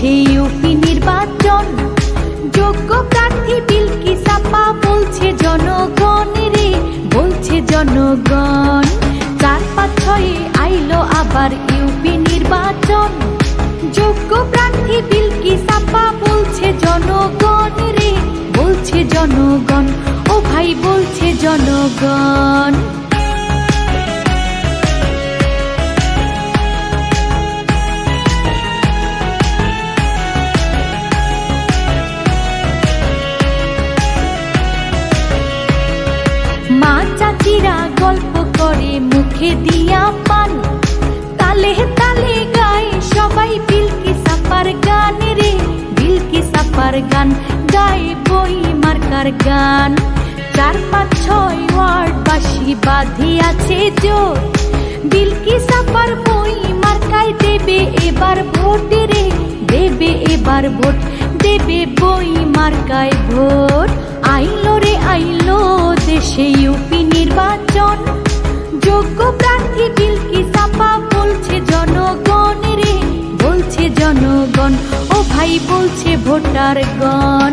সেই ইউপি নির্বাচন। যোগ্য প্রার্থী বিলকি সাপা বলছে জনগণ রে, বলছে জনগণ। চার পাঁচ ছয়ে আইলো আবার ইউপি নির্বাচন। যোগ্য প্রার্থী বিলকি সাপা বলছে জনগণ রে, বলছে জনগণ। ও ভাই, বলছে জনগণ। করে দিয়া পান। তালে তালে গায় সবাই বিলকি সাপার গান রে। বিলকি সাপার গান, গায় বই মার্কার গান। চার পাঁচ ছয় ওয়ার্ড বাসি বাঁধি আছে জোর। বিলকি সাপার বই মার্কায় দেবে এবার ভোট রে। দেবে এবার ভোট, দেবে বই মার্কায় ভোট। আইলো রে আইলো দেশে ইউপি যোগ্য প্রার্থী বিলকি সাপা বলছে জনগণ রে বলছে জনগণ। ও ভাই বলছে ভোটারগণ।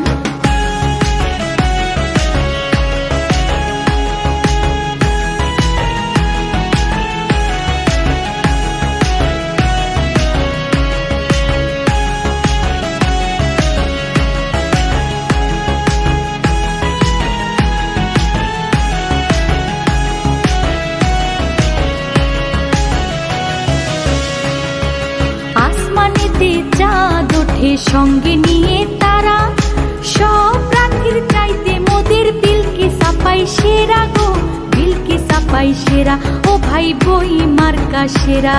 সঙ্গে নিয়ে তারা। সব প্রার্থীর চাইতে মোদের বিলকে সাপাই সেরা গো, বিলকে সাপাই সেরা। ও ভাই বই মার্কা সেরা।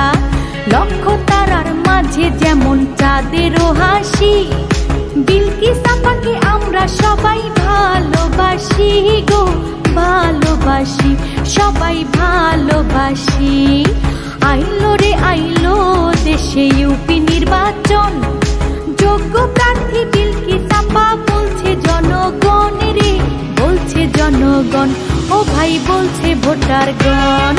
লক্ষ তারার মাঝে যেমন চাঁদেরও হাসি, বিলকি সাপাকে আমরা সবাই ভালোবাসি গো, ভালোবাসি, সবাই ভালোবাসি। ও ভোটার গণ।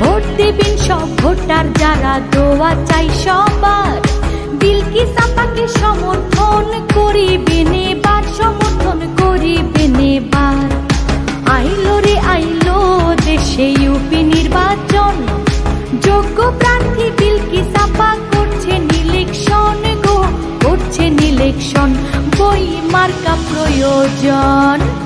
ভোট দেবেন সব ভোটার যারা দোয়া চাই সবার ইলেকশন বই মার্কা প্রয়োজন।